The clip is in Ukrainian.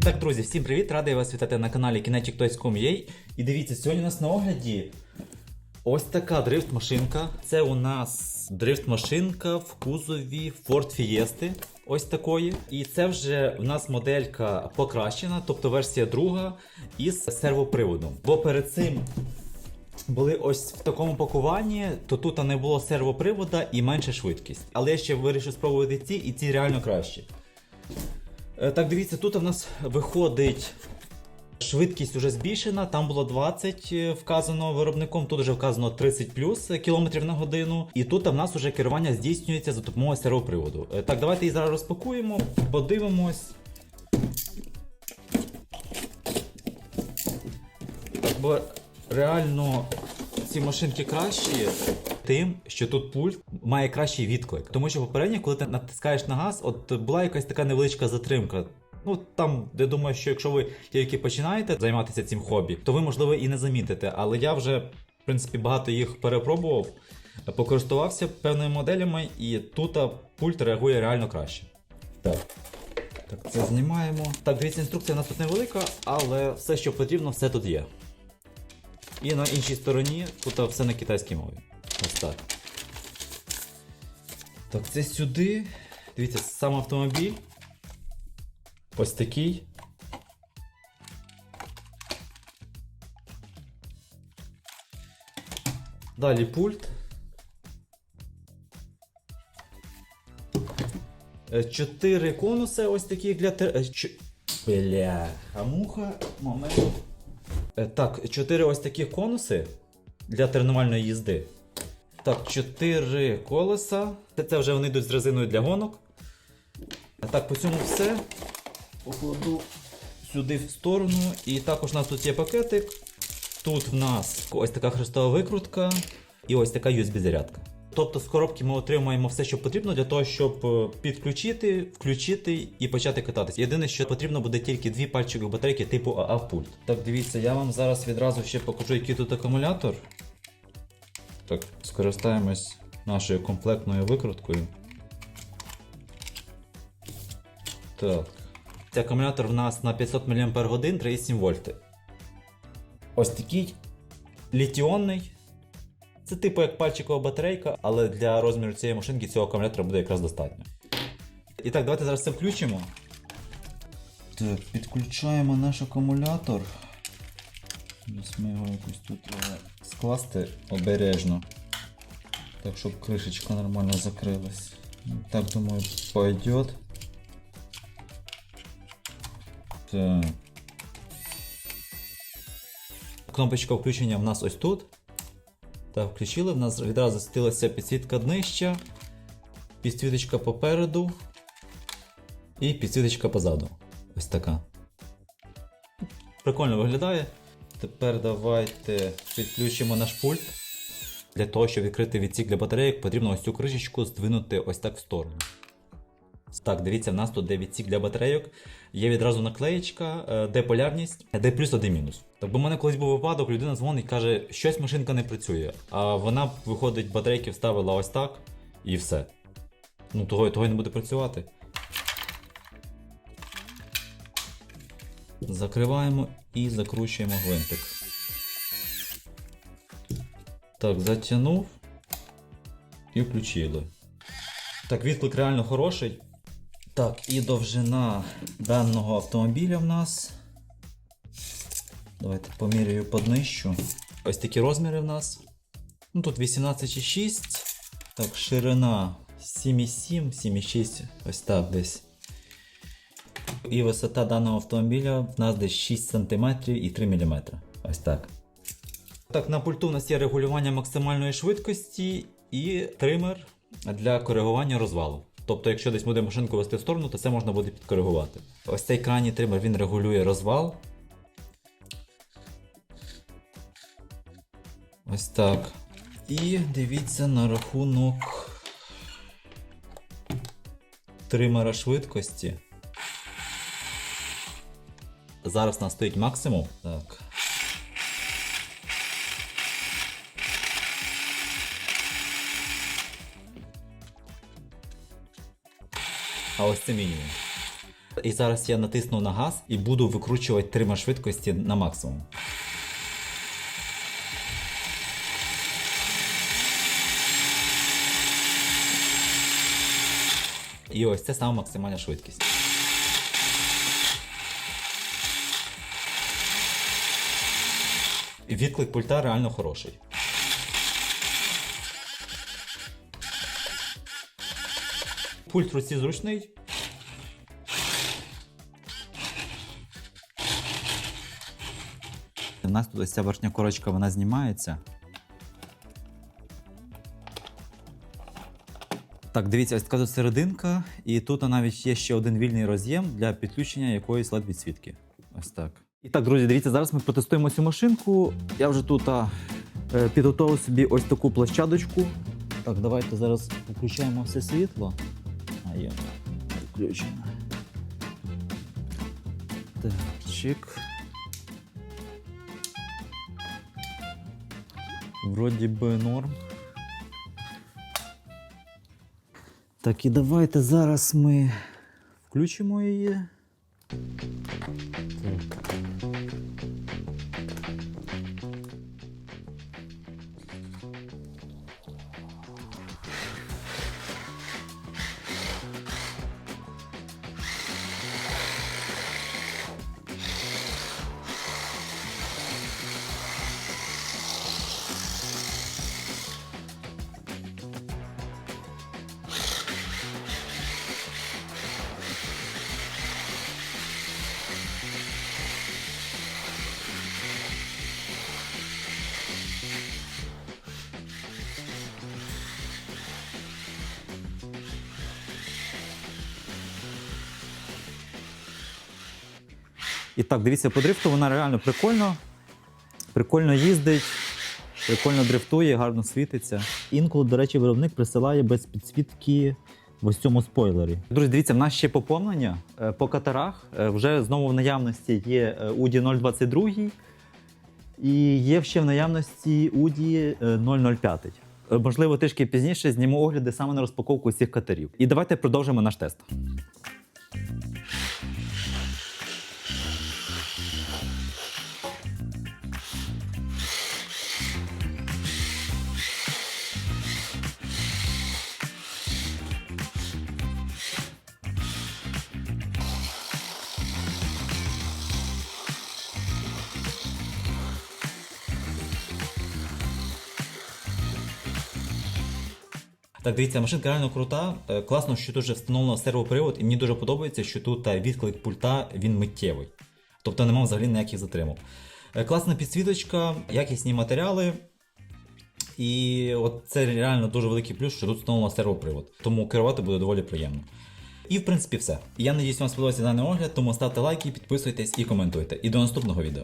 І так, друзі, всім привіт! Радий вас вітати на каналі Kinetic.com.ua. І дивіться, сьогодні у нас на огляді ось така дрифт-машинка. Це у нас дрифт-машинка в кузові Ford Fiesta. Ось такої. І це вже у нас моделька покращена, тобто версія друга із сервоприводом. Бо перед цим були ось в такому пакуванні, то тут не було сервопривода і менша швидкість. Але я ще вирішив спробувати ці, і ці реально кращі. Е, Так, дивіться, тут у нас виходить швидкість вже збільшена, там було 20 е, вказано виробником, тут вже вказано 30 плюс кілометрів на годину. І тут в нас вже керування здійснюється за допомогою сервоприводу. Е, Так, давайте її зараз розпакуємо, подивимось. Бо реально ці машинки кращі тим, що тут пульт має кращий відклик. Тому що попередньо, коли ти натискаєш на газ, от була якась така невеличка затримка. Ну там, я думаю, що якщо ви тільки починаєте займатися цим хобі, то ви можливо і не замітите. Але я вже, в принципі, багато їх перепробував, покористувався певними моделями, і тут пульт реагує реально краще. Так. Так, це знімаємо. Так, дивіться, інструкція у нас тут невелика, але все, що потрібно, все тут є. І на іншій стороні тут все на китайській мові. Ось так. Так, це сюди. Дивіться, сам автомобіль. Ось такий. Далі пульт. Е, Чотири конуси ось такі для е, ч- Бля, а муха, момент. Е, Так, чотири ось такі конуси для тренувальної їзди. Так, чотири колеса. Це, вже вони йдуть з резиною для гонок. Так, по цьому все. Покладу сюди в сторону. І також у нас тут є пакетик. Тут в нас ось така хрестова викрутка і ось така USB-зарядка. Тобто з коробки ми отримаємо все, що потрібно для того, щоб е, підключити, включити і почати кататись. Єдине, що потрібно буде тільки дві пальчикові батарейки типу АА пульт. Так, дивіться, я вам зараз відразу ще покажу, який тут акумулятор. Так, скористаємось нашою комплектною викруткою. Так. Цей акумулятор в нас на 500 мАч 3,7 вольти. Ось такий літіонний. Це типу як пальчикова батарейка, але для розміру цієї машинки цього акумулятора буде якраз достатньо. І так, давайте зараз це включимо. Так, підключаємо наш акумулятор. Зараз ми його якось тут скласти обережно. Так, щоб кришечка нормально закрилась. Так, думаю, пойдет. Так. Кнопочка включення в нас ось тут. Так, включили, в нас відразу засвітилася підсвітка днища, підсвіточка попереду і підсвіточка позаду. Ось така. Прикольно виглядає. Тепер давайте підключимо наш пульт. Для того, щоб відкрити відсік для батарейок, потрібно ось цю кришечку здвинути ось так в сторону. Так, дивіться, в нас тут де відсік для батарейок. Є відразу наклеєчка, е, де полярність, де плюс, а де мінус. Так, бо в мене колись був випадок, людина дзвонить і каже, щось машинка не працює. А вона, виходить, батарейки вставила ось так і все. Ну, того, того й не буде працювати. Закриваємо і закручуємо гвинтик. Так, затягнув і включили. Так, відклик реально хороший. Так, і довжина даного автомобіля в нас. Давайте поміряю поднищу. Ось такі розміри в нас. Ну тут 18,6. Так, ширина 7,7, 7,6, ось так десь. І висота даного автомобіля в нас десь 6 см і 3 мм. Ось так. Так, на пульту у нас є регулювання максимальної швидкості і тример для коригування розвалу. Тобто, якщо десь буде машинку вести в сторону, то це можна буде підкоригувати. Ось цей крайній тример він регулює розвал. Ось так. І дивіться на рахунок тримера швидкості. Зараз нас стоїть максимум. Так. А ось це мінімум. І зараз я натисну на газ і буду викручувати трима швидкості на максимум. І ось це саме максимальна швидкість. Відклик пульта реально хороший. Пульт в руці зручний. У нас тут ось ця верхня корочка вона знімається. Так, дивіться, ось така тут серединка, і тут навіть є ще один вільний роз'єм для підключення якоїсь led відсвітки. Ось так. І так, друзі, дивіться, зараз ми протестуємо цю машинку. Я вже тут а, е, підготував собі ось таку площадочку. Так, давайте зараз включаємо все світло. А є включено. Так, чик. Вроді би норм. Так, і давайте зараз ми включимо її. І так, дивіться, по дрифту вона реально прикольно. Прикольно їздить, прикольно дрифтує, гарно світиться. Інколи, до речі, виробник присилає без підсвітки в ось цьому спойлері. Друзі, дивіться, в нас ще поповнення Е, по катерах. е, Вже знову в наявності є е, UDI 022 і є ще в наявності е, 005. Е, Можливо, трішки пізніше зніму огляди саме на розпаковку цих катерів. І давайте продовжимо наш тест. Так, дивіться, машинка реально крута. Е, Класно, що тут вже встановлено сервопривод, і мені дуже подобається, що тут е, відклик пульта він миттєвий. Тобто немає взагалі ніяких затримок. Е, Класна підсвіточка, якісні матеріали. І от це реально дуже великий плюс, що тут встановлено сервопривод. Тому керувати буде доволі приємно. І в принципі все. Я надіюсь, вам сподобався даний огляд, тому ставте лайки, підписуйтесь і коментуйте. І до наступного відео.